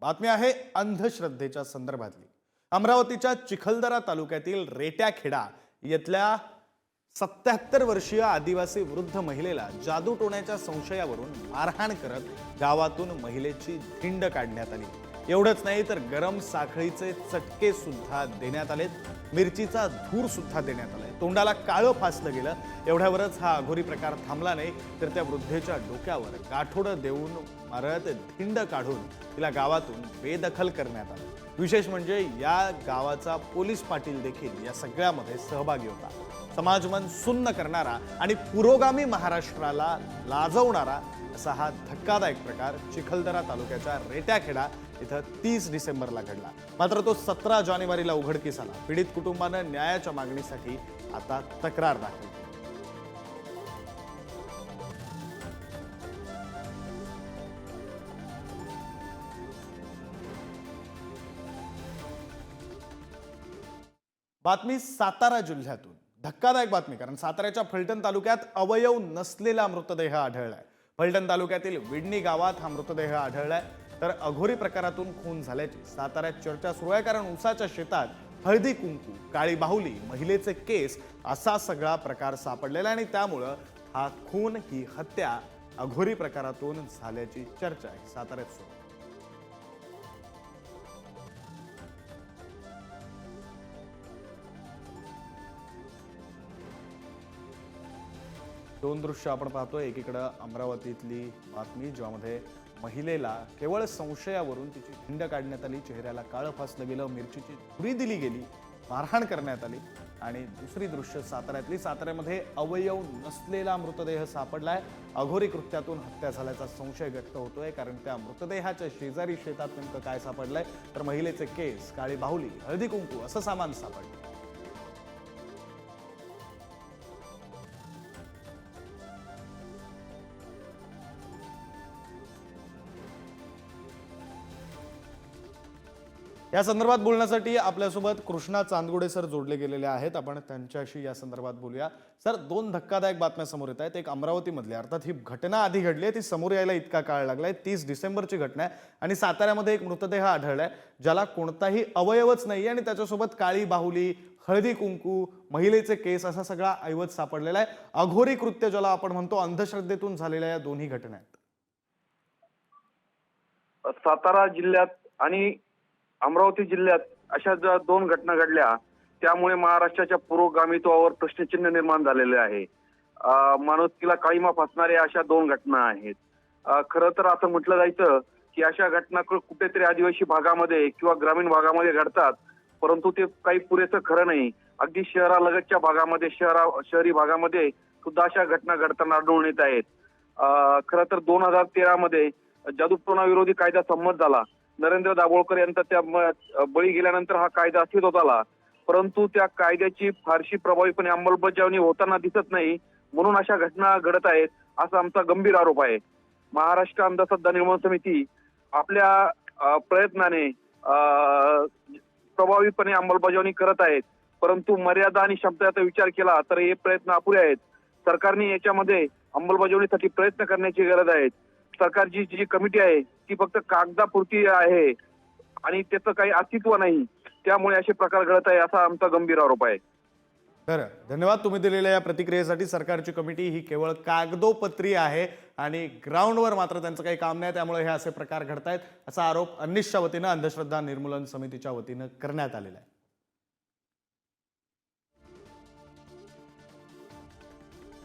बातमी आहे अंधश्रद्धेच्या संदर्भातली. अमरावतीच्या चिखलदरा तालुक्यातील रेट्याखेडा येथल्या सत्याहत्तर वर्षीय आदिवासी वृद्ध महिलेला जादू टोण्याच्या संशयावरून मारहाण करत गावातून महिलेची धिंड काढण्यात आली. एवढंच नाही तर गरम साखळीचे चटके सुद्धा देण्यात आलेत. मिरचीचा धूर सुद्धा देण्यात आलाय. तोंडाला काळं फासलं गेलं. एवढ्यावरच हा अघोरी प्रकार थांबला नाही तर त्या वृद्धेच्या डोक्यावर गाठोडं देऊन मारत धिंड काढून तिला गावातून बेदखल करण्यात आलं. विशेष म्हणजे या गावाचा पोलीस पाटील देखील या सगळ्यामध्ये सहभागी होता. समाजमन सुन्न करणारा आणि पुरोगामी महाराष्ट्राला लाजवणारा असा हा धक्कादायक प्रकार चिखलदरा तालुक्याच्या रेट्याखेडा इथं तीस डिसेंबरला घडला. मात्र तो सतरा जानेवारीला उघडकीस आला. पीडित कुटुंबानं न्यायाच्या मागणीसाठी आता तक्रार दाखल केली. बातमी सातारा जिल्ह्यातून. धक्कादायक बातमी कारण साताऱ्याच्या फलटण तालुक्यात अवयव नसलेला मृतदेह आढळलाय. फलटण तालुक्यातील विडणी गावात हा मृतदेह आढळलाय. तर अघोरी प्रकारातून खून झाल्याची साताऱ्यात चर्चा सुरू आहे कारण उसाच्या शेतात हळदी कुंकू काळी बाहुली महिलेचे केस असा सगळा प्रकार सापडलेला आणि त्यामुळं हा खून ही हत्या अघोरी प्रकारातून झाल्याची चर्चा आहे साताऱ्यात सुरू. दोन दृश्य आपण पाहतोय. एकीकडं अमरावतीतली बातमी ज्यामध्ये महिलेला केवळ संशयावरून तिची खिंड काढण्यात आली चेहऱ्याला काळं फासलं गेलं मिरचीची धुरी दिली गेली मारहाण करण्यात आली आणि दुसरी दृश्य साताऱ्यातली. साताऱ्यामध्ये अवयव नसलेला मृतदेह सापडलाय. अघोरी कृत्यातून हत्या झाल्याचा संशय व्यक्त होतोय कारण त्या मृतदेहाच्या शेजारी शेतात नेमकं काय सापडलंय? तर महिलेचे केस काळी बाहुली हळदी कुंकू असं सामान सापडलं. या संदर्भात बोलण्यासाठी आपल्यासोबत कृष्णा चांदगुडे सर जोडले गेलेले आहेत. आपण त्यांच्याशी या संदर्भात बोलूया. सर दोन धक्कादायक बातम्या समोर येत आहेत. एक अमरावतीमधली. अर्थात ही घटना आधी घडली आहे. ती समोर यायला इतका काळ लागलाय. तीस डिसेंबरची घटना आहे. आणि साताऱ्यामध्ये एक मृतदेह आढळलाय ज्याला कोणताही अवयवच नाही आणि त्याच्यासोबत काळी बाहुली हळदी कुंकू महिलेचे केस असा सगळा ऐवज सापडलेला आहे. अघोरी कृत्य ज्याला आपण म्हणतो अंधश्रद्धेतून झालेल्या या दोन्ही घटना आहेत. सातारा जिल्ह्यात आणि अमरावती जिल्ह्यात अशा ज्या दोन घटना घडल्या त्यामुळे महाराष्ट्राच्या पुरोगामित्वावर प्रश्नचिन्ह निर्माण झालेले आहे. माणुसकीला काळीमा फसणाऱ्या अशा दोन घटना आहेत. खर खरं तर असं म्हटलं जायचं की अशा घटना कुठेतरी आदिवासी भागामध्ये किंवा ग्रामीण भागामध्ये घडतात परंतु ते काही पुरेसं खरं नाही. अगदी शहरालगतच्या भागामध्ये शहरा शहरी भागामध्ये सुद्धा अशा घटना घडताना आढळून येत आहेत. खरं तर दोन हजार तेरा मध्ये विरोधी कायदा संमत झाला. नरेंद्र दाभोळकर यांचा त्या बळी गेल्यानंतर हा कायदा अस्तित्वात आला. परंतु त्या कायद्याची फारशी प्रभावीपणे अंमलबजावणी होताना दिसत नाही म्हणून अशा घटना घडत आहेत असा आमचा गंभीर आरोप आहे. महाराष्ट्र अंधश्रद्धा निर्माण समिती आपल्या प्रयत्नाने प्रभावीपणे अंमलबजावणी करत आहेत. परंतु मर्यादा आणि क्षमतेचा विचार केला तर हे प्रयत्न अपुरे आहेत. सरकारने याच्यामध्ये अंमलबजावणीसाठी प्रयत्न करण्याची गरज आहे. सरकारची जी कमिटी आहे ती फक्त कागदापुरती आहे आणि त्याचं काही अस्तित्व नाही. त्यामुळे असे प्रकार घडत आहे असा आमचा गंभीर आरोप आहे. खरं धन्यवाद तुम्ही दिलेल्या या प्रतिक्रियेसाठी. सरकारची कमिटी ही केवळ कागदोपत्री आहे आणि ग्राउंडवर मात्र त्यांचं काही काम नाही त्यामुळे हे असे प्रकार घडतायत असा आरोप अनिशच्या वतीनं अंधश्रद्धा निर्मूलन समितीच्या वतीनं करण्यात आलेला आहे.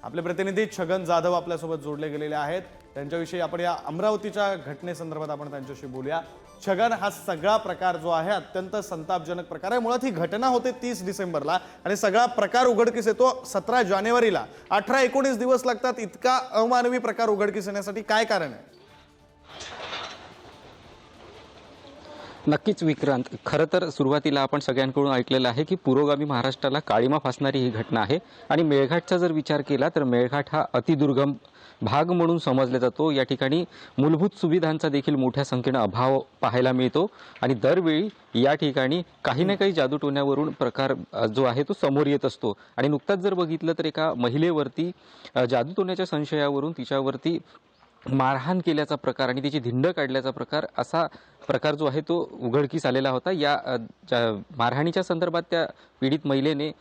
आपले प्रतिनिधी छगन जाधव आपल्यासोबत जोडले गेलेले आहेत. त्यांच्याविषयी आपण या अमरावतीच्या घटनेसंदर्भात आपण त्यांच्याशी बोलूया. छगन हा सगळा प्रकार जो आहे अत्यंत संतापजनक प्रकार आहे. मुळात ही घटना होते तीस डिसेंबरला आणि सगळा प्रकार उघडकीस येतो सतरा जानेवारीला. अठरा एकोणीस दिवस लागतात इतका अमानवी प्रकार उघडकीस येण्यासाठी काय कारण आहे? नक्कीच विक्रांत. खरं तर सुरुवातीला आपण सगळ्यांकडून ऐकलेलं आहे की पुरोगामी महाराष्ट्राला काळीमा फासणारी ही घटना आहे आणि मेळघाटचा जर विचार केला तर मेळघाट हा अतिदुर्गम भाग म्हणून समजला जातो. या ठिकाणी मूलभूत सुविधांचा देखील मोठ्या संख्येनं अभाव पाहायला मिळतो आणि दरवेळी या ठिकाणी काही ना काही जादूटोण्यावरून प्रकार जो आहे तो समोर येत असतो. आणि नुकताच जर बघितलं तर एका महिलेवरती जादूटोण्याच्या संशयावरून तिच्यावरती मारहाण केल्याचा प्रकार आणि तिची धिंड काढल्याचा प्रकार असा प्रकार जो आहे तो उघडकीस आलेला होता. या मारहाणीच्या संदर्भात त्या पीडित महिलेने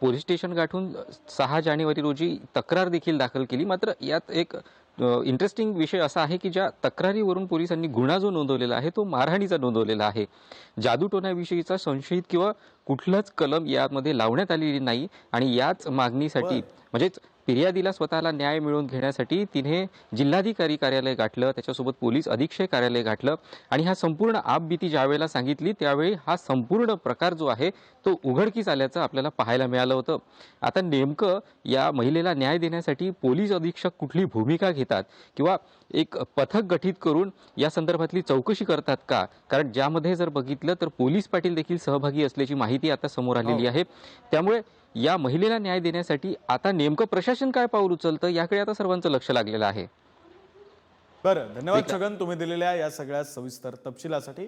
पोलीस स्टेशन गाठून सहा जानेवारी रोजी तक्रार देखील दाखल केली. मात्र यात एक इंटरेस्टिंग विषय असा आहे की ज्या तक्रारीवरून पोलिसांनी गुन्हा जो नोंदवलेला आहे तो मारहाणीचा नोंदवलेला आहे. जादूटोण्याविषयीचा संशयित किंवा कुठलाच कलम यामध्ये लावण्यात आलेली नाही आणि याच मागणीसाठी म्हणजेच फिर्यादीला स्वतःला न्याय मिळवून घेण्यासाठी तिने जिल्हाधिकारी कार्यालय गाठलं त्याच्यासोबत पोलीस अधीक्षक कार्यालय गाठलं आणि हा संपूर्ण आपबीती ज्यावेळेला सांगितली त्यावेळी हा संपूर्ण प्रकार जो आहे तो उघडकीस आल्याचं आपल्याला पाहायला मिळालं होतं. आता नेमकं या महिलेला न्याय देण्यासाठी पोलीस अधीक्षक कुठली भूमिका घेतात किंवा एक पथक गठीत करून या संदर्भातली चौकशी करतात का? कारण ज्यामध्ये जर बघितलं तर पोलीस पाटील देखील सहभागी असल्याची माहिती आता समोर आलेली आहे. त्यामुळे या महिलेला न्याय देण्यासाठी आता नेमकं प्रशासन काय पाऊल उचलतं याकडे आता सर्वांचं लक्ष लागलेलं आहे. बरं धन्यवाद छगन तुम्ही दिलेल्या या सगळ्या सविस्तर तपशिलासाठी.